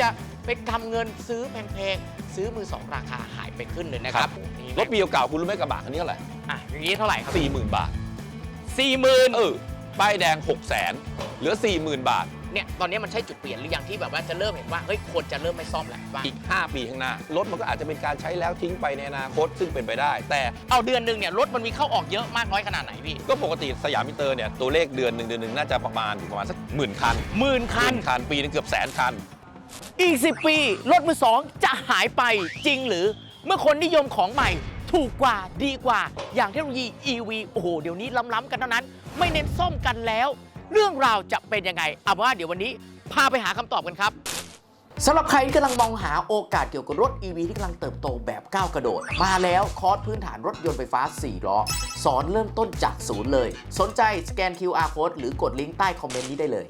จะไปกำเงินซื้อแพงๆ ซื้อมือสองราคาหายไปขึ้นเลยนะครับนี่รถปีเก่าๆคุณรู้ไหมกระบะคันนี้เท่าไหร่อะอย่างนี้เท่าไหร่ครับสี่หมื่นบาทสี่หมื่นเออป้ายแดง6 0 0 0 0 0เหลือ40,000บาท เนี่ยตอนนี้มันใช่จุดเปลี่ยนหรือยังที่แบบว่าจะเริ่มเห็นว่าเฮ้ยคนจะเริ่มไม่ซ่อมแล้วว่าอีก 5 ปีข้างหน้ารถมันก็อาจจะเป็นการใช้แล้วทิ้งไปในอนาคตซึ่งเป็นไปได้ แต่เอาเดือนหนึ่งเนี่ยรถมันมีเข้าออกเยอะมากน้อยขนาดไหนพี่ ก็ปกติสยามมิเตอร์เนี่ยตัวเลขเดือนหนึ่งเดือนหนึ่งน่าจะประมาณอยู่ประมาณสักหมื่นคันหมื่นคันหมื่คันปีนึงเกือบแสนคัน อีก 10 ปี รถมือสองจะหายไปจริงหรือ เมื่อคนนิยมของใหม่ ถูกกว่าดีกว่า อย่างเทคโนโลยี EV โอ้โห เดี๋ยวนี้ล้ำๆกันเท่านั้น ไม่เน้นซ่อมกันแล้ว เรื่องราวจะเป็นยังไงเอาว่าเดี๋ยววันนี้พาไปหาคำตอบกันครับสำหรับใครที่กำลังมองหาโอกาสเกี่ยวกับรถ EV ที่กำลังเติบโตแบบก้าวกระโดด มาแล้วคอร์สพื้นฐานรถยนต์ไฟฟ้า 4 ล้อ สอนเริ่มต้นจากศูนย์เลย สนใจสแกน QR code หรือกดลิงก์ใต้คอมเมนต์นี้ได้เลย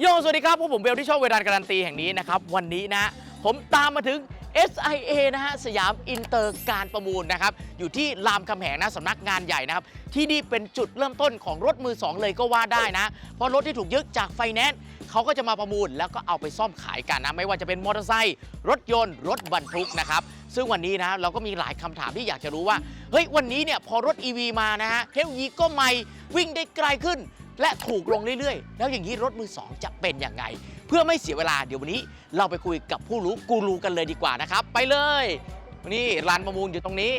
โยสวัสดีครับพวกผมเบลที่ช่องเวลาการันตีแห่งนี้นะครับ วันนี้นะ ผมตามมาถึง SIA นะฮะสยามอินเตอร์การประมูลนะครับ อยู่ที่รามคำแหงนะสำนักงานใหญ่นะครับ ที่นี่เป็นจุดเริ่มต้นของรถมือ 2 เลยก็ว่าได้นะ เพราะรถที่ถูกยึดจากไฟแนนซ์เขาก็จะมาประมูล แล้วก็เอาไปซ่อมขายกันนะ ไม่ว่าจะเป็นมอเตอร์ไซค์รถยนต์รถบรรทุกนะครับซึ่งวันนี้นะเราก็มีหลายคำถามที่อยากจะรู้ว่าเฮ้ยวันนี้เนี่ยพอรถ EV มานะฮะเทคโนโลยีก็ใหม่วิ่งได้ไกลขึ้น และถูกลงเรื่อยๆ แล้วอย่างนี้รถมือสองจะเป็นยังไง เพื่อไม่เสียเวลาเดี๋ยววันนี้ เราไปคุยกับผู้รู้กูรูกันเลยดีกว่านะครับ ไปเลยนี่ร้านประมูลอยู่ตรงนี้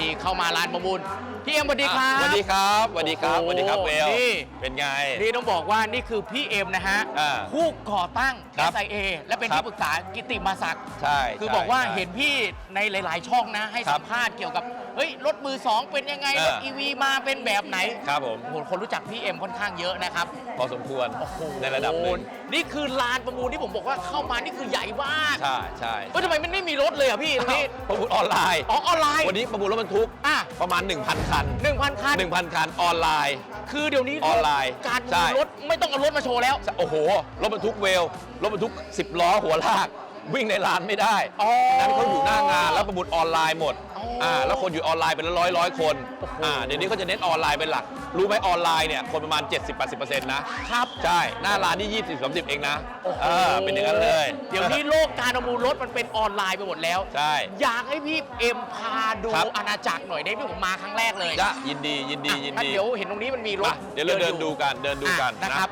นี่เข้ามาร้านประมูลพี่เอ็มสวัสดีครับ สวัสดีครับสวัสดีครับโอ้สโหวัสดีครับเบลนี่ เป็นไง นี่ต้องบอกว่านี่คือพี่เอ็มนะฮะอ่าผู้ก่อตั้ง ครับ SIA และเป็นครัที่บปรึกษากิติมาศักดิ์ใช่คือใช่บอกว่าใช่ เห็นพี่ในหลาย ๆ ช่องนะให้ครัสับมภาษณ์เกี่ยวกับเฮ้ยรถมือสองเป็นยังไงเออรถอีวีมาเป็นแบบไหนครับผมโอ้โหคนรู้จักพี่เอ็มค่อนข้างเยอะนะครับ พอสมควรโอ้โหในระดับหนึ่งนี่คือลานประมูลที่ผมบอกว่าเข้ามานี่คือใหญ่มากใช่ใช่เฮ้ยทำไมมันไม่มีรถเลยอะพี่ตรงนี้ประมูลออนไลน์อ๋อออนไลน์วันนี้ประมูลรถบรรทุกอะประมาณ 1,000 คันหนึ่งพันคัน 1,000 คันออนไลน์ คือเดี๋ยวนี้ออนไลน์การประใช่มูลรถไม่ต้องเอารถมาโชว์แล้วโอ้โหรถบรรทุกเวลรถบรรทุก 10 ล้อหัวลากวิ่งในลานไม่ได้อ๋อนั้นเขาอยู่หน้างาน แล้วประมูลออนไลน์หมดอ๋ออ่อ่าแล้วคนอยู่ออนไลน์เป็นร้อยร้อยๆคนโอ้โหอ่าเดี๋ยวนี้เขาจะเน้นออนไลน์เป็นหลัก รู้ไหมออนไลน์เนี่ยคนประมาณ 70-80%นะครับ ใช่หน้าร้านนี่20-30 เองนะโอ้โหเออเป็นอย่างนั้นเลย เดี๋ยวนี้โลกการประมูลรถมันเป็นออนไลน์ไปหมดแล้ว ใช่ อยากให้พี่เอ็มพาดูครับ อาณาจักรหน่อยได้ไหมผมมาครั้งแรกเลยจ้ะยินดียินดีอะยินงั้ดีเดี๋ยวเห็นตรงนี้มันมีรถมาเดี๋ยวเราเดินอดูกันเดินดูกันอะนะครับ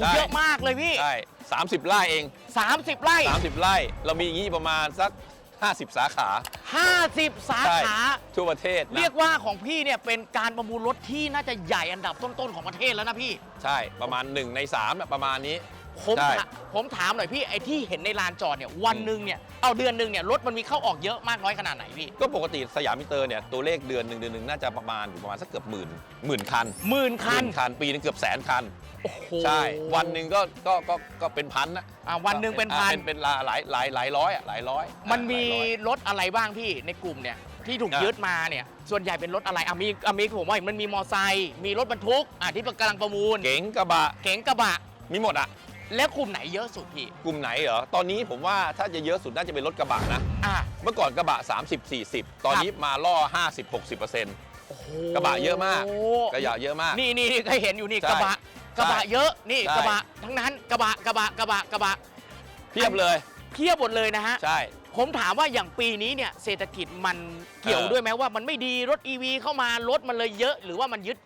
หใช่เยอะมากเลยพี่ ใช่30 ไร่เอง 30 ไร่ 30 ไร่ เรามีอย่างนี้ประมาณสัก 50 สาขา 50 สาใช่ขา ทั่วประเทศนะเรียกว่าของพี่เนี่ยเป็นการประมูลรถที่น่าจะใหญ่อันดับต้นๆของประเทศแล้วนะพี่ ใช่ประมาณ 1 ใน3น่ะประมาณนี้ ผมใช่ ถาผมถามหน่อยพี่ไอ้ที่เห็นในลานจอดเนี่ยวันหนึ่งเนี่ยเอาเดือนหนึ่งเนี่ยรถมันมีเข้าออกเยอะมากน้อยขนาดไหนพี่ก็ปกติสยามมิเตอร์เนี่ยตัวเลขเดือนหนึ่งเดือนหนึ่งน่าจะประมาณอยู่ประมาณสักเกือบหมื่นหมื่นคันหมื่นคัน หมื่คัน ปีนึงเกือบแสนคัน โอ้โหใช่วันหนึ่งก็ก็ก็ก็เป็นพันนะอะวันหนึ่งเป็นพัน อะเป็นเป็นหลายหลายหลายหลายร้อยอะหลายร้อยมันมีหลายร้อย รถอะไรบ้างพี่ในกลุ่มเนี่ยที่ถูกอะยึดมาเนี่ย ส่วนใหญ่เป็นรถอะไรอะมีอะมีผมว่ามันมีมอไซค์มีรถบรรทุกอะที่กำลังประมูลเก๋งกระบะเก๋งกระบะ มีหมดอะ แล้วกลุ่มไหนเยอะสุดพี่กลุ่มไหนเหรอ ตอนนี้ผมว่าถ้าจะเยอะสุดน่าจะเป็นรถกระบะนะ อะ เมื่อก่อนกระบะ 30 40 ตอนนี้มาล่อ 50 60เปอร์เซ็นต์โอ้โหกระบะเยอะมากกระบะเยอะมาก นี่นี่นี่เคยเห็นอยู่นี่ใช่กระบะ กระบะเยอะนี่ใช่ กระบะทั้งนั้นกระบะกระบะกระบะกระบะเพียบเลย เพียบหมดเลยนะฮะใช่ ผมถามว่าอย่างปีนี้เนี่ยเศรษฐกิจมันเกี่ยวเออ ด้วยไหมว่ามันไม่ดีรถ EV เข้ามารถมันเลยเยอะ หรือว่ามันยึด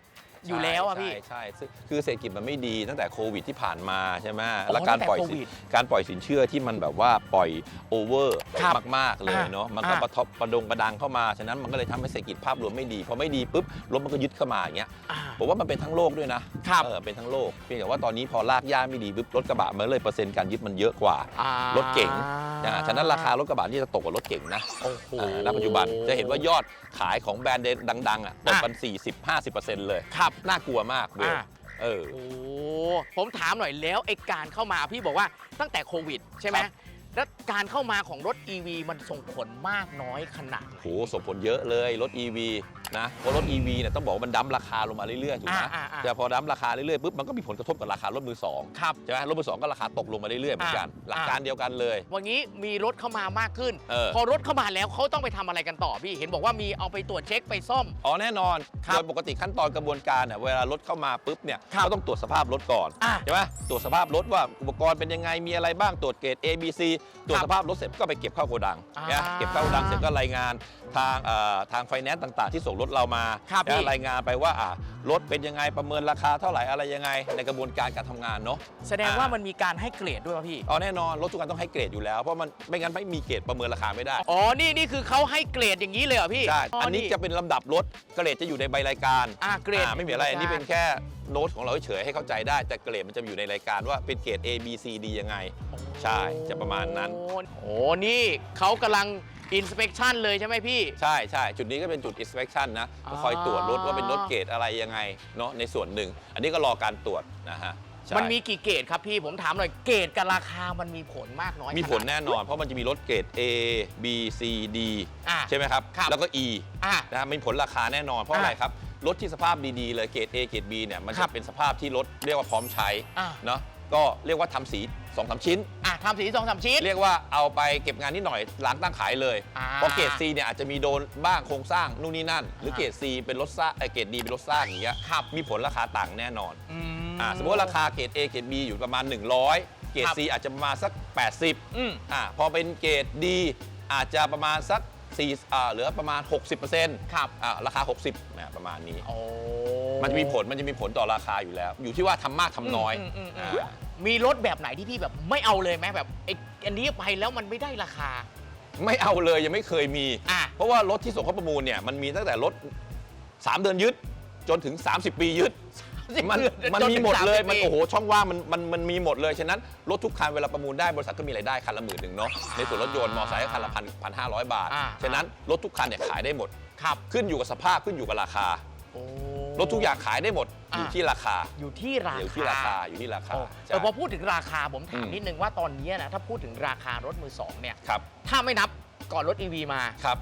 อยู่แล้วอะพี่ ใช่ใช่ซึ่งคือเศรษฐกิจมันไม่ดีตั้งแต่โควิดที่ผ่านมาใช่ไหมอ๋อแล้วการปล่อยตั้งแต่สินโควิดการปล่อยสินเชื่อที่มันแบบว่าปล่อยโอเวอร์ครับมาก ๆ เลยอะเนาะมันก็อะประทบประดงประดังเข้ามาฉะนั้นมันก็เลยทำให้เศรษฐกิจภาพรวมไม่ดีพอไม่ดีปุ๊บรถมันก็ยึดเข้ามาอย่างเงี้ยอ่าผมว่ามันเป็นทั้งโลกด้วยนะครับ เออเป็นทั้งโลกเพียงแต่ว่าตอนนี้พอลากย่าไม่ดีปุ๊บรถกระบะมันเลยเปอร์เซ็นต์การยึดมันเยอะกว่า อ่ารถเก๋ง อ่าฉะนั้นราคารถกระบะนี่จะตกกว่ารถเก๋งนะโอ้โห อ่าณปัจจุบันจะเห็นว่ายอดขายของแบรนด์ดังๆอะตกกัน 40-50%เลย ครับน่ากลัวมากเว้ยอ่า เออ โอ้ผมถามหน่อยแล้วไอ้การเข้ามาพี่บอกว่าตั้งแต่โควิด ใช่ไหมครับ แล้วการเข้ามาของรถ EV มันส่งผลมากน้อยขนาดไหน โหส่งผลเยอะเลยรถ EV นะเพราะรถ EV เนี่ยต้องบอกว่ามันดั้มราคาลงมาเรื่อยๆถูกไหมอ่าอ่าอ่าแต่พอดั้มราคาเรื่อยๆปุ๊บมันก็มีผลกระทบกับราคารถมือสองครับ ใช่ไหมรถมือสองก็ราคาตกลงมาเรื่อยๆเหมือนกันอ่าหลักการเดียวกันเลย วันนี้มีรถเข้ามามากขึ้น เออ พอรถเข้ามาแล้วเขาต้องไปทำอะไรกันต่อพี่ เห็นบอกว่ามีเอาไปตรวจเช็คไปซ่อม อ๋อแน่นอนครับโดยปกติขั้นตอนกระบวนการเนี่ยเวลารถเข้ามาปุ๊บเนี่ยครับก็ต้องตรวจสภาพรถก่อนอะใช่ไหมตรวจสภาพรถว่าอุปกรณ์เป็นยังไงมีอะไรบ้างตรวจเกรด A B C ตรวจครับสภาพรถเสร็จก็ไปเก็บเข้าโกดังอ่านะเก็บเข้าโกดังเสร็จก็รายงานทางเอ่อทางไฟแนนซ์ต่าง ๆ ที่ส่งรถเรามาครับนะพี่รายงานไปว่าอ่ารถเป็นยังไงประเมินราคาเท่าไหร่อะไรยังไง ในกระบวนการการทำงานเนาะแสดงว่ามันมีการให้เกรดด้วยป่ะพี่อ๋อแน่นอนรถทุกคันต้องให้เกรดอยู่แล้วเพราะมันไม่งั้นไม่มีเกรดประเมินราคาไม่ได้อ๋อนี่นี่คือเขาให้เกรดอย่างนี้เลยเหรอพี่ใช่อันนี้จะเป็นลำดับรถเกรดจะอยู่ในใบรายการอ่าเกรดอ่าไม่มีอะไรอันนี้เป็นแค่โน้ตของเราเฉยๆให้เข้าใจได้ แต่เกรดมันจะอยู่ในรายการว่าเป็นเกรด A B C D ยังไง ใช่จะประมาณนั้น โอ้โห นี่เขากำลัง inspection เลยใช่ไหมพี่ ใช่ใช่จุดนี้ก็เป็นจุด inspection นะอ่าก็คอยตรวจรถว่าเป็นรถเกรดอะไรยังไงเนาะในส่วนหนึ่ง อันนี้ก็รอการตรวจนะฮะใช่ มันมีกี่เกรดครับพี่ผมถามหน่อยเกรดกับราคามันมีผลมากน้อยมีผลขนาดไหแน่นอน เพราะมันจะมีรถเกรด A B C D อะใช่ไหมครับ ครับแล้วก็ E อะ นะฮะมีผลราคาแน่นอนเพราะอะอะไรครับ รถที่สภาพดีๆเลยเกรด A เกรด B เนี่ยมันครัจะบเป็นสภาพที่รถเรียกว่าพร้อมใช้อะเนาะก็เรียกว่าทำสี2อสชิ้น อะทำสีสองสามชิ้น เรียกว่าเอาไปเก็บงานนิดหน่อยล้างตั้งขายเลยอ่า เพราะเกรด C เนี่ยอาจจะมีโดนบ้างโครงสร้างนู่นนี่นั่น หรืออ่าเกรด C เป็นรถสร้างเอ่อเกรด D เป็นรถสร้างอย่างเงี้ยครับมีผลราคาต่างแน่นอนอือ่าสมมติว่าราคาเกรด A เกรด B อยู่ประมาณ 100 เกรด ครับ C อาจจะประมาณสัก 80 อืม อ่าพอเป็นเกรด D อาจจะประมาณสัก 4อ่าเหลือประมาณ 60%ครับอ่าราคา 60นะประมาณนี้ โอ้มันจะมีผลมันจะมีผลต่อราคาอยู่แล้ว อยู่ที่ว่าทำมากทำน้อยมมอืมอ่า มีรถแบบไหนที่พี่แบบไม่เอาเลยไหมแบบไอ้อันนี้ไปแล้วมันไม่ได้ราคา ไม่เอาเลยยังไม่เคยมี อะ เพราะว่ารถที่ส่งเข้าประมูลเนี่ยมันมีตั้งแต่รถ 3 เดือนยึดจนถึง 30 ปียึด มันมันมีหมดเลยมันโอ้โหช่องว่างมันมันมันมีหมดเลยฉะนั้นรถทุกคันเวลาประมูลได้บริษัทก็มีรายได้คันละหมื่นหนึ่งเนาะในส่วนรถยนต์มอเตอร์ไซค์ก็คันละพันพันห้าร้อยบาท อ่า ฉะนั้นรถทุกคันเนี่ยขายได้หมด ครับ ขึ้นอยู่กับสภาพขึ้นอยู่กับราคา โอ้ รถทุกอย่างขายได้หมดอยู่อ่าที่ราคาอยู่ที่ราอยู่คาที่ราคาอยู่ที่ราคาโอ้ใช่แต่พอพูดถึงราคาผมถามอืม นิดนึงว่าตอนนี้นะถ้าพูดถึงราคารถมือสองเนี่ย ครับถ้าไม่นับก่อนรถ EV มา ครับ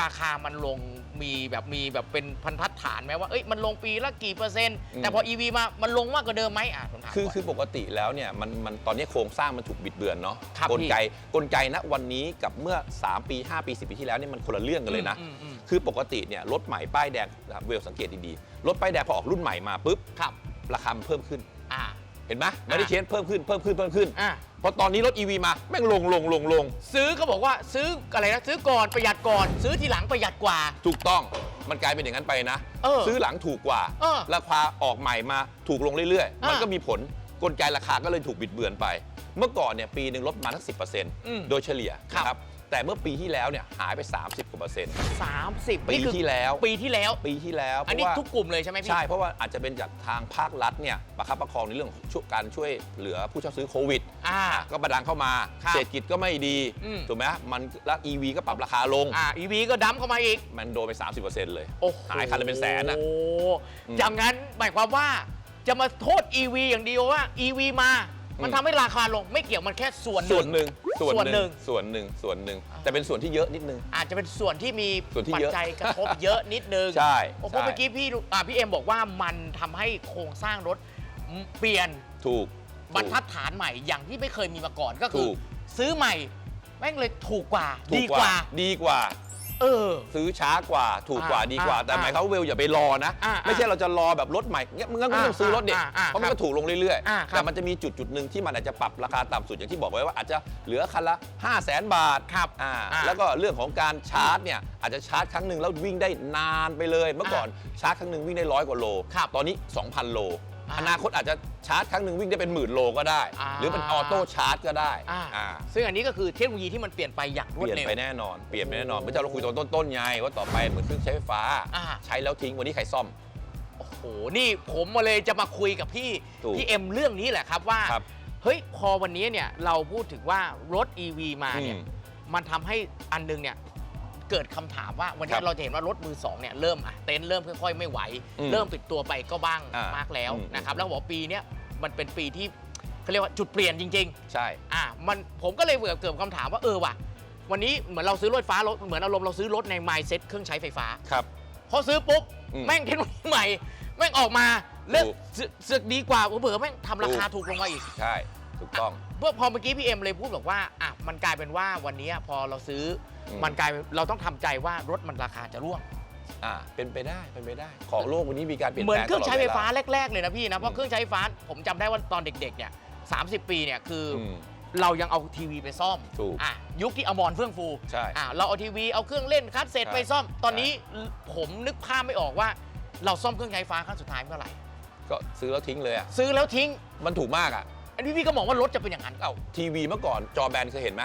ราคามันลงมีแบบมีแบบเป็นพันทัดฐานไหมว่าเอ้ยมันลงปีละกี่เปอร์เซ็นต์อืมแต่พอ EV มามันลงมากกว่าเดิมไหมอะผมถามคือก่น คือปกติแล้วเนี่ยมันมันตอนนี้โครงสร้างมันถูกบิดเบือนเนาะครับกลพี่ไกกลไกณวันนี้กับเมื่อ 3 ปี 5 ปี 10 ปีที่แล้วเนี่ยมันคนละเรื่องกันเลยนะอืมอืม คือปกติเนี่ยรถใหม่ป้ายแดงนะครับเวลสังเกตดีๆรถป้ายแดงพอออกรุ่นใหม่มาปุ๊บครับราคามันเพิ่มขึ้น อ่า เห็นไหมไม่ได้เชนเพิ่มขึ้นเพิ่มขึ้นเพิ่มขึ้น อ่าเพ ราะตอนนี้รถ EV มาแม่งลงลงลงลงซื้อก็บอกว่าซื้ออะไรนะซื้อก่อนประหยัดก่อน ซื้อทีหลังประหยัดกว่า ถูกต้องมันกลายเป็นอย่างนั้นไปนะ เออซื้อหลังถูกกว่า เออราคาออกใหม่มาถูกลงเรื่อยๆอ่ามัมันก็มีผลกลไกราคาก็เลยถูกบิดเบือนไป เมื่อก่อนเนี่ยปีหนึ่งลดประมาณสักสิอืมโดยเฉลี่ยครับ นะครับ แต่เมื่อปีที่แล้วเนี่ยหายไป 30กว่าเปอร์เซ็นต์30ปีนี่คือที่แล้ว ปีที่แล้ว ปีที่แล้วอันนี้เพราะว่า ทุกกลุ่มเลยใช่ไหมพี่ ใช่ เพราะว่าอาจจะเป็นจากทางภาครัฐเนี่ยประคับประคองในเรื่องของช่วยการช่วยเหลือผู้เช่าซื้อโควิด อ่า ก็ประดังเข้ามา ครับเศรษฐกิจก็ไม่ดีอืม ถูกไหมมันแล้ว EV ก็ปรับราคาลง อ่า EV ก็ดั้มเข้ามาอีก มันโดนไป 30%เลย โอ้โหหายคันละเป็นแสนอะ โอ้อืมอย่างนั้นหมายความว่าจะมาโทษ EV อย่างเดียวว่า EV มา มันอืมทำให้ราคาลงไม่เกี่ยวมันแค่ส่วน ส่วนหนึ่งส่วนหนึ่งส่วนหนึ่งส่วนหนึ่งอ่าแต่เป็นส่วนที่เยอะนิดนึง อาจจะเป็นส่วนที่มีส่วนที่ปัจเยอะจัยกระทบเยอะนิดนึงใช่โอ้เพใช่ราะเมื่อกี้พี่รู้อ่าพี่เอ็มบอกว่ามันทำให้โครงสร้างรถเปลี่ยนถูก บรรทัดฐานใหม่อย่างที่ไม่เคยมีมาก่อนก็คืถูอกซื้อใหม่แม่งเลยถูกกว่าถูดีกกว่า ดีกว่า เออ ซื้อช้ากว่าถูกกว่าอ่าดีกว่าอ่า แต่หมายเขามว่าเวลอย่าไปรอนะ อ่าไม่ใช่เราจะรอแบบรถใหม่เงี้ยมึงก็ต้องซื้อรถเด็กอ่าอ่าเพราะมันก็ถูกลงเรื่อยอ่าๆครับแต่มันจะมีจุดจุดหนึ่งที่มันอาจจะปรับราคาต่ำสุดอย่างที่บอกไว้ว่าอาจจะเหลือคันละ5 0 0แสนบาทครับอ่าอ่าแล้วก็เรื่องของการชาร์จเนี่ยอาจจะชาร์จครั้งหนึ่งแล้ววิ่งได้นานไปเลย เมื่อก่อนชาร์จครั้งหนึ่งวิ่งได้ร้อยกว่าโล ครับ ตอนนี้ 2,000 โล อ่าอนาคตอาจจะชาร์จครั้งหนึ่งวิ่งได้เป็นหมื่นโลก็ได้ อ่า หรือเป็นออโต้ชาร์จก็ได้อ่าอ่าซึ่งอันนี้ก็คือเทคโนโลยีที่มันเปลี่ยนไปอย่างรเปวดลี่ยนเร็ว ไปแน่นอน เปลี่ยนไปแน่นอนเมื่อเช้าเราคุยตอนต้นๆไงว่าต่อไปเหมือนเครื่องใช้ไฟฟ้า อ่า ใช้แล้วทิ้งวันนี้ใครซ่อม โอ้โห นี่ผมมาเลยจะมาคุยกับพี่ ถูกพี่เอ็มเรื่องนี้แหละครับว่า ครับเฮ้ย พอวันนี้เนี่ยเราพูดถึงว่ารถ EV มาเนี่ย อืมมันทำให้อันนึงเนี่ย เกิดคำถามว่าวันครันี้บเราจะเห็นว่ารถมือสองเนี่ยเริ่มอะเต็นท์เริ่มค่อยๆ ไม่ไหว อืมเริ่มปิดตัวไปก็บ้างอ่ามมากแล้วอืม นะครับแล้วบอกว่าปีเนี้ยมันเป็นปีที่เขาเรียกว่าจุดเปลี่ยนจริงใช่ๆอะมันผมก็เลยเกิดเกิดคำถามว่าเออว่ะ วันนี้เหมือนเราซื้อรถไฟฟ้ารถเหมือนอารมณ์เราซื้อรถใน mindset เครื่องใช้ไฟฟ้าครับ พอซื้อปุ๊บ อืมแม่งเทคโนโลยีใหม่ แม่งออกมาเลือกถูกเสือกดีกว่าเผื่อๆแม่งทำราคาถูกถูกลงมาอีก ใช่ ถูกต้องเพื่อพอเมื่อกี้พี่เอ็มเลยพูดบอกว่าอะมันกลายเป็นว่าวันนี้พอเราซื้ออม มันกลายเป็นเราต้องทำใจว่ารถมันราคาจะร่วง อ่าเป็นไปได้เป็นไปได้ ของโลกวันนี้มีการเปลี่ยนเหมืแปอนลงเครื่องใช้ไฟฟ้าตลดเวล แรก ๆ เลยนะพี่นะ เพอืราะมเครื่องใช้ไฟฟ้าผมจำได้ว่าตอนเด็ก ๆ เนี่ย 30 ปีเนี่ยคือออืมเรายังเอาทีวีไปซ่อมถูกอะยุคที่อมรเฟื่องฟูใช่อะเราเอาทีวีเอาเครื่องเล่นคัสเซ็ตใช่ไปซ่อม ตอนนี้ผมนึกภาพไม่ออกว่า เราซ่อมเครื่องใช้ไฟฟ้าครั้งสุดท้ายเมื่อไหร่ก็ซื้อแล้วทิ้งเลยอะ ซื้อแล้วทิ้งมันถูกมากอะ อันนี้พี่ก็มองว่ารถจะเป็นอย่างนั้นเอ้าทีวีเมื่อก่อนจอแบนเคยเห็นไหม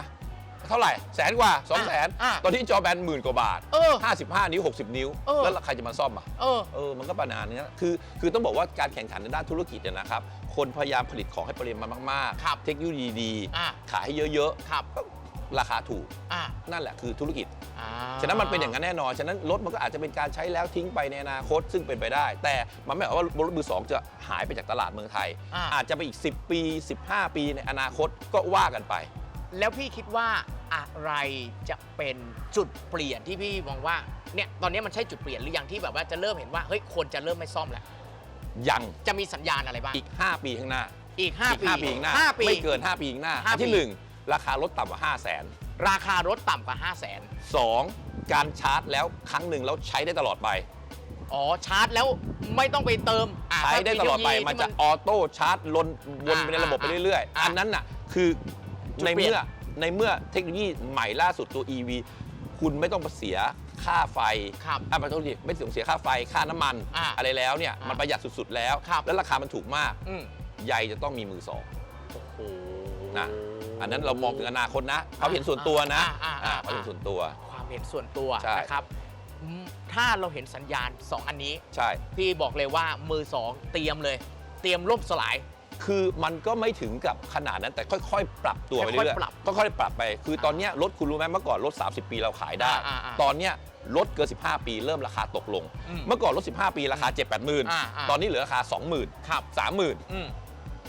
เท่าไหร่แสนกว่า2 0 0แสนอะตอนนี้จอแบนหมื่นกว่าบาทเออ55 นิ้ว 60 นิ้ว เออ แล้วใครจะมาซ่อมอะ เออ เออ มันก็ประมาณนี้นะคือ คือต้องบอกว่าการแข่งขันในด้านธุรกิจเนี่ยนะครับ คนพยายามผลิตของให้ปริมาณมากครับๆเทคโนโลยีดี อะ ขายให้เยอะครับๆก็ ราคาถูก อะนั่นแหละคือธุรกิจ อ่า ฉะนั้นมันเป็นอย่างนั้นแน่นอน ฉะนั้นรถมันก็อาจจะเป็นการใช้แล้วทิ้งไปในอนาคตซึ่งเป็นไปได้ แต่มันไม่หมายความว่ารถมือสองจะหายไปจากตลาดเมืองไทย อะอาจจะไปอีก 10 ปี 15 ปีในอนาคตก็ว่ากันไป แล้วพี่คิดว่าอะไรจะเป็นจุดเปลี่ยนที่พี่มองว่าเนี่ยตอนนี้มันใช่จุดเปลี่ยนหรือยังที่แบบว่าจะเริ่มเห็นว่าเฮ้ยคนจะเริ่มไม่ซ่อมแล้วยังจะมีสัญญาณอะไรบ้างอีก 5 ปีข้างหน้าอีกอี5กปี5ปีข้างหน้า ห้าปี ไม่เกิน 5 ปีข้างหน้าห้าอันที่ปีหนึ่ง ราคารถต่ำกว่า 5 0 0 0 0นราคารถต่ำกว่า 5 0 0 0 0นสองการชาร์จแล้วครั้งหนึ่งแล้วใช้ได้ตลอดไป อ๋อชาร์จแล้วไม่ต้องไปเติมอะใช้ได้ตลอดไปถ้าเทคโนโลยีมันจะที่ออโต้ชาร์จลนวนไปในอ่าระบบไปเรื่อยอ่าๆอันนั้นน่ะคือจุดในเปลี่ยนเมื่อในเมื่อเทคโนโลยีใหม่ล่าสุดตัว EV คุณไม่ต้องมาเสียค่าไฟครับอะไม่ต้องดิไม่ต้องเสียค่าไฟค่าน้ำมันอ่าอะไรแล้วเนี่ยอ่ามัมันประหยัดสุดๆแล้ว ครับ แล้วราคามันถูกมาก อืมใหญ่จะต้องมีมือสองโอ้โห นะ อันนั้นเรามองถึงอนาคตนะเขามเห็นส่วนตัวนะอ่าอ่าอ่าอ่าเขามเห็นส่วนตัว ความเห็นส่วนตัวใช่ นะครับอืมถ้าเราเห็นสัญญาณ 2 อันนี้ ใช่ พี่บอกเลยว่ามือ 2 เตรียมเลย เตรียมล่มสลาย คือมันก็ไม่ถึงกับขนาดนั้นแต่ค่อยๆ ปรับตัวไปค่เรื่อยอยๆปรับๆค่อยๆปรับไป คือตอนเนี้ยรถคุณรู้ไหมเมื่อก่อนรถ 30 ปีเราขายได้อ่าอ่าตอนเนี้ยรถเกิน15 ปีเริ่มราคาตกลง อืมเมื่อก่อนรถ 15 ปีราคา 7 8 0 0 0 อ่าอ่า0ตอนนี้เหลือราคา 20,000 ครับ 30,000 อืม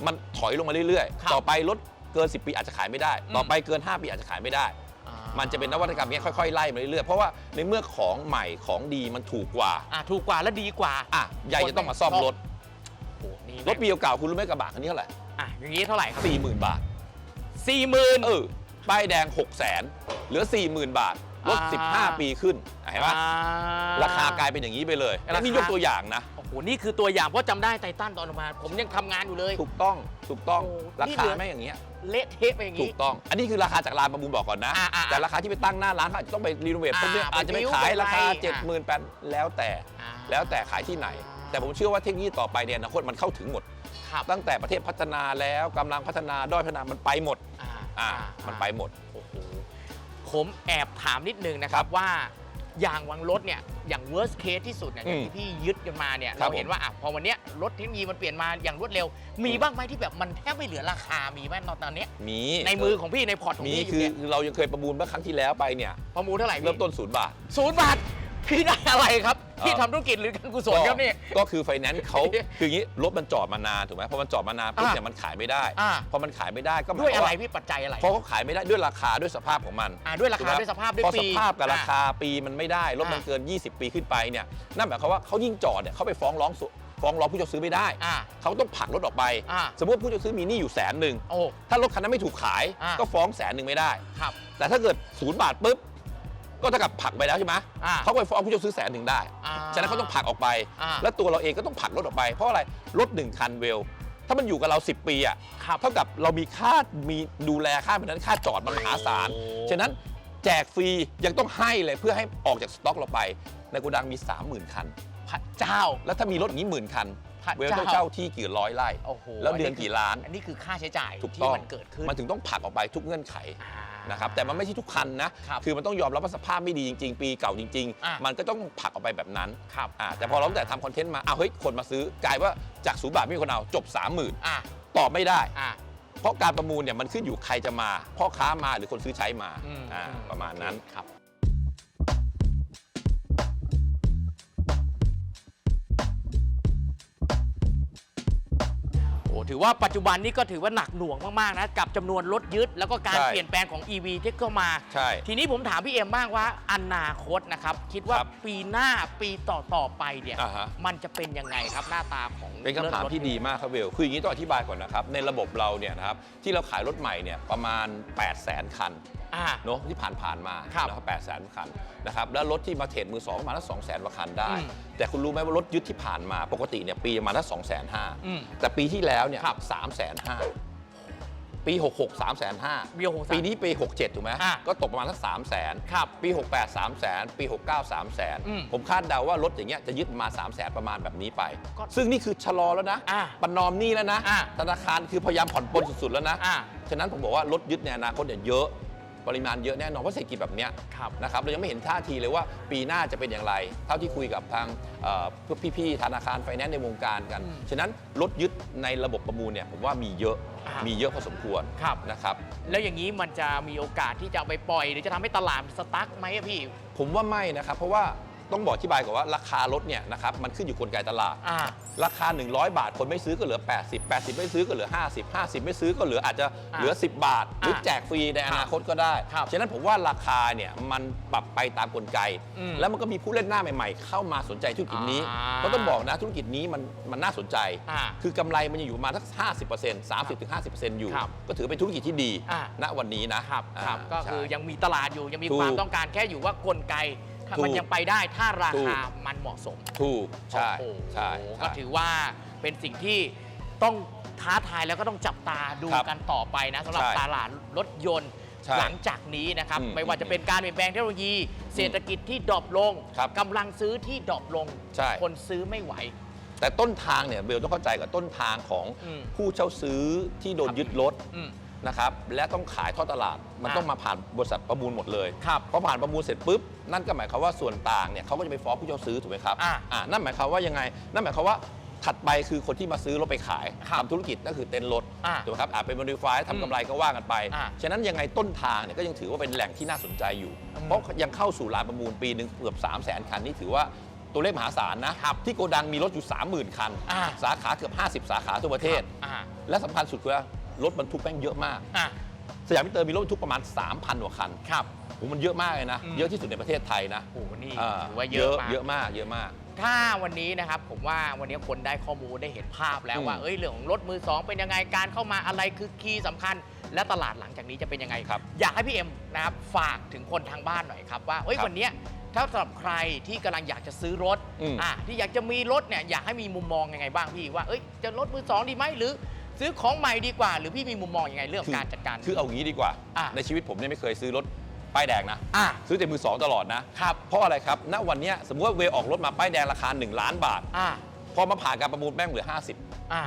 มันถอยลงมาเรื่อยครับ ๆ ต่อไปรถ เกิน 10 ปีอาจจะขายไม่ได้อืมต่อไปเกิน 5 ปีอาจจะขายไม่ได้อ่ามันจะเป็นนวัตกรรมเนี้ยค่อยๆไล่มาเรื่อยๆ เพราะว่าในเมื่อของใหม่ของดีมันถูกกว่าอ่าถูกกว่าและดีกว่าอะใหญ่จะต้องมาซ่อมรถโอ้โหนี่รถปีเก่าๆคุณรู้ไหมกระบะคันนี้เท่าไหร่อะอย่างนี้เท่าไหร่ครับสี่หมื่นบาทสี่หมื่นเออป้ายแดง6 0 0 0 0นเหลือ 40,000 บาทลดอ่า15 ปีขึ้นอะเห็นปะราคากลายเป็นอย่างนี้ไปเลยราคานี่ยกตัวอย่างนะ โอ้โห นี่คือตัวอย่างเพราะจำได้ไททันตอนออกมา ผมยังทำงานอยู่เลย ถูกต้อง ถูกต้องโอ้รานี่คาเหลือไม่อย่างเงี้ยเละเทะไปอย่างถูนี้ กต้อง อันนี้คือราคาจากร้านประมูลบอกก่อนนะ อ่าอ่าแต่ราคาที่ไปตั้งหน้าร้านเขาอาจจะต้องไปรีโนเวทอ่าพวกเนี้ยไปอาจจะไปบิ้วขายไปราคาไล่7 0 0 0 0 8แล้วแต่ อ่า แล้วแต่ขายที่ไหน แต่ผมเชื่อว่าเทคโนโลยีต่อไปเนี่ยอนาคตมันเข้าถึงหมด ครับตั้งแต่ประเทศพัฒนาแล้วกำลังพัฒนาด้อยพัฒนามันไปหมดอ่าอ่ามันไปหมด โอ้โหผมแอบถามนิดนึงนะคครัรับบว่า อย่างวังรถเนี่ยอย่าง worst case ที่สุดเนี่ยอย่างอืมที่พี่ยึดกันมาเนี่ยครับเราเห็นว่าอะพอวันเนี้ยรถเทคโนโลยีมันเปลี่ยนมาอย่างรวดเร็ว มีบ้างไหมที่แบบมันแทบไม่เหลือราคามีไหมตอนเนี้ยมีในมือของพี่ในพอร์ตของมีพี่อคืยู่อเนี่ยคือเรายังเคยประมูลเมื่อครั้งที่แล้วไปเนี่ยประมูลเท่าไหร่พี่เริ่มต้นศูนย์บาท ศูนย์บาท พี่ได้อะไรครับพี่เอ่อทำธุรกิจหรือการกุศลครับนี่ ก็คือไฟแนนซ์เขาคืออย่างนี้รถมันจอดมานานถูกไหมพอมันจอดมานานปุ๊บอะเนี่ยมันขายไม่ได้อ่า พอมันขายไม่ได้ก็หมายด้วยความอะไรว่าพี่ปัจจัยอะไรเพราะเขาขายไม่ได้ด้วยราคาด้วยสภาพของมันอ่าด้วยราถูกคาไหมด้วยสภาพด้วยพอปี สภาพกับอ่ราคาปีมันไม่ได้รถมันอะเกิน 20 ปีขึ้นไปเนี่ยนั่นหมายความว่าเขายิ่งจอดเนี่ยเขาไปฟ้องร้องสุฟ้องร้องผู้เช่าซื้อไม่ได้ อ่า เขาต้องผลักรถออกไป อ่า สมมติผู้เช่าซื้อมีหนี้อยู่แสนหนึ่ง โอ้ ถ้ารถคันนั้นไม่ถูกขายอะก็ฟ้องแสนหนึ่งไม่ได้ ครับ แต่ถ้าเกิดศูนย์บาทปุ๊บ ก็เท่ากับผลักไปแล้วใช่ไหมอ่าเขาก็ไปฟ้องผู้เช่าซื้อแสนหนึ่งได้ อ่าฉะนั้นเขาต้องผลักออกไป อ่าแล้วตัวเราเองก็ต้องผลักรถออกไป เพราะอะไรรถหนึ่งคันเวล ถ้ามันอยู่กับเรา 10 ปีอะครับเท่ากับเรามีค่ามีดูแลค่าเป็นนั้นค่าจอดมันมหาศาลโอ้ ฉะนั้นแจกฟรียังต้องให้เลยเพื่อให้ออกจากสต็อกเราไป ในโกดังมี 30,000 คัน พระเจ้า แล้วถ้ามีรถอย่างนี้หมื่นคัน พระเวลเจ้า ต้องเช่าที่กี่ร้อยไร่ โอ้โหแล้วเดือนกี่ล้าน อันนี้คือค่าใช้จ่ายถูกที่ต้องมันเกิดขึ้นมันถึงต้องผลักออกไปทุกเงื่อนไข อ่า นะครับแต่มันไม่ใช่ทุกคันนะครับคือมันต้องยอมรับว่าสภาพไม่ดีจริง ๆ ปีเก่าจริง อะๆ มันก็ต้องผลักออกไปแบบนั้นครับ อ่าแต่พอเราตั้งแต่ทำคอนเทนต์มาอ้าวเฮ้ยคนมาซื้อกลายว่าจากศูนย์บาทไม่มีคนเอาจบ 30,000อ่าตอบไม่ได้ อ่าเพราะการประมูลเนี่ยมันขึ้นอยู่ใครจะมาพ่อค้ามาหรือคนซื้อใช้มาอืม อ่าอืประมาณนั้นครับ ถถือว่าปัจจุบันนี้ก็ถือว่าหนักหน่วงมาก ๆ นะ กับจำนวนรถยึด แล้วก็การใช่เปลี่ยนแปลงของ EV ที่เข้ามา ใช่ทีนี้ผมถามพี่เอ็มบ้างว่าอนาคตนะครับ คิดว่าครับปีหน้าปีต่อต่อๆไปเนี่ยอ่าฮะ มันจะเป็นยังไงครับหน้าตาของเป็นคำถามรถที่ดีมากครับเวล คืออย่างนี้ต้องอธิบายก่อนนะครับ ในระบบเราเนี่ยนะครับที่เราขายรถใหม่เนี่ยประมาณ 8 0 0 0 0 0 คัน อ่าเนาะที่ผ่านผ่านๆมาครับนะครับ8 0 0 0 0 0คันนะครับแล้วรถที่มาเทรดมือสองประมาณสัก2 0 0 0 0 0กว่าคันได้ อืมแต่คุณรู้ไหมว่ารถยึดที่ผ่านมาปกติเนี่ยปีประมาณสัก2 5 0 0อืม0แต่ปีที่แล้วเนี่ยครับ3 5 0 0 0ปี66 3 5 0 0 0ปี63ปีนี้ปี 67 ถูกไหมอะก็ตกประมาณสัก3 0 0 0 0 0ครับปี 68 3 0 0 0 0ปี69 3 0 0 0 อืม0ผมคาดเดาว่ารถอย่างเงี้ยจะยึดมา3 0 0 0 0 0ประมาณแบบนี้ไป ก็ซึ่งนี่คือชะลอแล้วนะอะประนอมหนี้แล้วนะอะธนาคารคือพยายามผ่อนปลนสุดๆแล้วนะ อ่าฉะนั้นผมบอกว่ารถยึดในอนาคตเนี่ยเยอะ ปริมาณเยอะแน่นอนเพราะเศรษฐกิจแบบเนี้ยครับนะครับเรายังไม่เห็นท่าทีเลยว่าปีหน้าจะเป็นอย่างไร เท่าที่คุยกับทางเอ่อพวกพี่ๆธนาคารไฟแนนซ์ในวงการกันอืมฉะนั้นรถยึดในระบบประมูลเนี่ยผมว่ามีเยอะอ่ามีมีเยอะพอสมควรครับนะครับ แล้วอย่างนี้มันจะมีโอกาสที่จะเอาไปปล่อย หรือจะทำให้ตลาดสตั๊กไหมอะพี่ ผมว่าไม่นะครับ เพราะว่าต้องบอกอธิบายก่อนว่าราคารถเนี่ยนะครับมันขึ้นอยู่กลไกตลาดอ่า ราคา 100 บาท คนไม่ซื้อก็เหลือ 80 80 ไม่ซื้อก็เหลือ 50 50 ไม่ซื้อก็เหลืออาจจะอะเหลือ 10 บาท หรืออะแจกฟรีในอนาคตก็ได้ครับฉะนั้นผมว่าราคาเนี่ยมันปรับไปตามกลไกอืมแล้วมันก็มีผู้เล่นหน้าใหม่ๆ เข้ามาสนใจธุรกิจนี้อ่าก็ต้องบอกนะธุรกิจนี้มันมันน่าสนใจอ่าคือกำไรมันยังอยู่ประมาณสัก 50% 30-50%อยู่ครับก็ถือเป็นธุรกิจที่ดีอะณวันนี้นะครับครับาก็คือใช่ยังมีตลาดอยู่ยังมีถูกความต้องการแค่อยู่ว่ากลไก ถูกมันยังไปได้ถ้าราถูกคามันเหมาะสมถูกใช่โอ้โหใช่ก็ใช่ถือว่าเป็นสิ่งที่ต้องท้าทายแล้วก็ต้องจับตาดูครับกันต่อไปนะสำหรับใช่ตลาดรถยนต์ใช่หลังจากนี้นะครับ อืมไม่ว่าจะเป็นการเปลี่ยนแปลงเทคโนโลยี เศรษฐกิจที่ดรอปลงครับกำลังซื้อที่ดรอปลง ใช่ คนซื้อไม่ไหว แต่ต้นทางเนี่ยเบลต้องเข้าใจกับต้นทางของอืมผู้เช่าซื้อที่โดนยึดรถ อืม นะครับและต้องขายทอดตลาด มันอะต้องมาผ่านบริษัทประมูลหมดเลยครับพอผ่านประมูลเสร็จปุ๊บนั่นก็หมายความว่าส่วนต่างเนี่ยเขาก็จะไปฟ้องผู้เช่าซื้อถูกไหมครับอะอ่านั่นหมายความว่ายังไง นั่นหมายความว่าถัดไปคือคนที่มาซื้อรถไปขายครับทำธุรกิจนั่นคือเต็นท์รถอะถูกไหมครับอาจเป็นบริฟายอืมทำกำไรก็ว่ากันไป อะ ฉะนั้นยังไงต้นทางเนี่ยก็ยังถือว่าเป็นแหล่งที่น่าสนใจอยู่อืมเพราะยังเข้าสู่ลานประมูลปีหนึ่งเกือบ 3 0 0 0 0 0 คันนี่ถือว่าตัวเลขมหาศาลนะ ที่โกดังมีรถอยู่ 30,000 คัน อะสาขาเกือบ 50 สาขาทั่วประเทศ อ่า และสำคัญสุดคือว่า รถบรรทุกแม่งเยอะมาก อ่าสยามมิเตอร์มีรถบรรทุกประมาณ 3,000กว่าคันครับโอ้มันเยอะมากเลยนะ อืม เยอะที่สุดในประเทศไทยนะโอ้โหนี่อ่าถือว่าเยอะมาก เยอะมาก เยอะมาก ถ้าวันนี้นะครับผมว่าวันนี้คนได้ข้อมูลได้เห็นภาพแล้วอืม ว่าเอ้ยเรื่องของรถมือสองเป็นยังไงการเข้ามาอะไรคือคีย์สำคัญ และตลาดหลังจากนี้จะเป็นยังไงครับ อยากให้พี่เอ็มนะครับฝากถึงคนทางบ้านหน่อยครับว่าเอ้ยครับวันเนี้ยถ้าสำหรับใครที่กำลังอยากจะซื้อรถอืม อะที่อยากจะมีรถเนี่ยอยากให้มีมุมมองยังไงบ้างพี่ว่าเอ้ยจะรถมือสองดีไหมหรือ ซื้อของใหม่ดีกว่า หรือพี่มีมุมมองยังไงเรื่องของการจัดการ คือเอางี้ดีกว่า อะในชีวิตผมเนี่ยไม่เคยซื้อรถป้ายแดงนะ อะซื้อแต่มือสองตลอดนะครับเพราะอะไรครับ ณ วันเนี้ยสมมติว่าเวย์ออกรถมาป้ายแดงราคา 1 ล้านบาท อะพอมาผ่านการประมูลแม่งเหลือ 50 อะ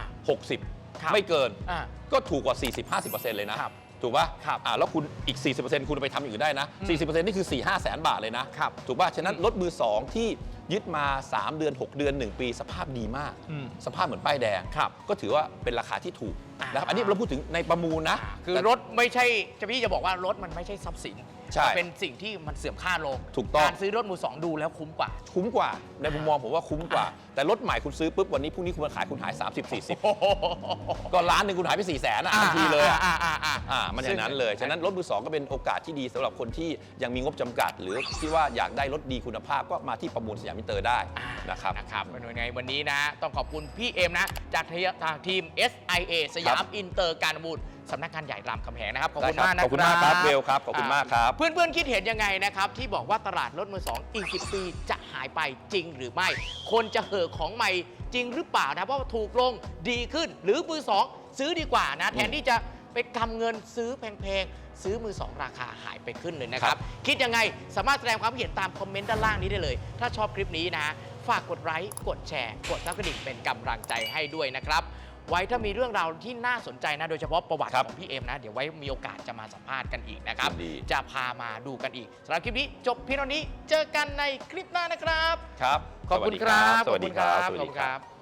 60 ครับไม่เกิน อะก็ถูกกว่า 40-50%เลยนะครับ ถูกป่ะครับอ่าแล้วคุณอีก 40%คุณเอาไปทำอย่างอื่นได้นะอืม40%นี่คือ 4 5แสนบาทเลยนะครับ ถูกป่ะฉะนั้นรถมือ 2 ที่ยึดมา 3 เดือน 6 เดือน 1 ปี สภาพดีมาก อืมสภาพเหมือนป้ายแดง ครับก็ถือว่าเป็นราคาที่ถูกอ่านะครับ อันนี้เราพูดถึงในประมูลนะคือแต่ รถไม่ใช่จะพี่จะบอกว่ารถมันไม่ใช่ทรัพย์สิน ใช่มันเป็นสิ่งที่มันเสื่อมค่าลงถูกต้อง การซื้อรถมือสองดูแล้วคุ้มกว่า คุ้มกว่า ในมุมมองผมว่าคุ้มกว่าอ่าแต่รถใหม่คุณซื้อปุ๊บวันนี้พรุ่งนี้คุณมาขายคุณหาย 30 40 ก็ล้านหนึ่งคุณหายไป4 0 0แสนอะทันทีเลยอะอ่าอ่าอ่าอ่ามันอย่างนั้นเลย ฉะนั้นรถมือสองก็เป็นโอกาสที่ดีสำหรับคนที่ยังมีงบจำกัด หรือที่ว่าอยากได้รถดีคุณภาพก็มาที่ประมูลสยามมินเตอร์ได้อ่านะครับ นะครับเป็นยังไงวันนี้นะ ต้องขอบคุณพี่เอ็มนะ จากทางทีม SIA สยามอินเตอร์การประมูล สำนักงานใหญ่รามคำแหงนะครับ ขอบคุณได้ครับมากนะขอบคุณมากครับเบลครับ ขอบคุณมากครับ เพื่อนๆ คิดเห็นยังไงนะครับ ที่บอกว่าตลาดรถมือสองอีก10ปีจะหายไปจริงหรือไม่ คนจะเห่อของใหม่จริงหรือเปล่านะเพราะว่าถูกลงดีขึ้น หรือมือสองซื้อดีกว่านะ แทนที่จะไปกำเงินซื้อแพงๆ ซื้อมือสองราคาหายไปขึ้นเลยนะครับ คิดยังไงสามารถแสดงความคิดเห็นตามคอมเมนต์ด้านล่างนี้ได้เลย ถ้าชอบคลิปนี้นะ ฝากกดไลค์กดแชร์ กดซับกระดิ่งเป็นกำลังใจให้ด้วยนะครับ ไว้ถ้ามีเรื่องราวที่น่าสนใจนะ โดยเฉพาะประวัติครับของพี่เอ็มนะ เดี๋ยวไว้มีโอกาสจะมาสัมภาษณ์กันอีกนะครับยินดี จะพามาดูกันอีกสำหรับคลิปนี้จบเพียงเท่านี้เจอกันในคลิปหน้านะครับ ครับขอบคุณครับสวัสดีครับ ขอบคุณครับ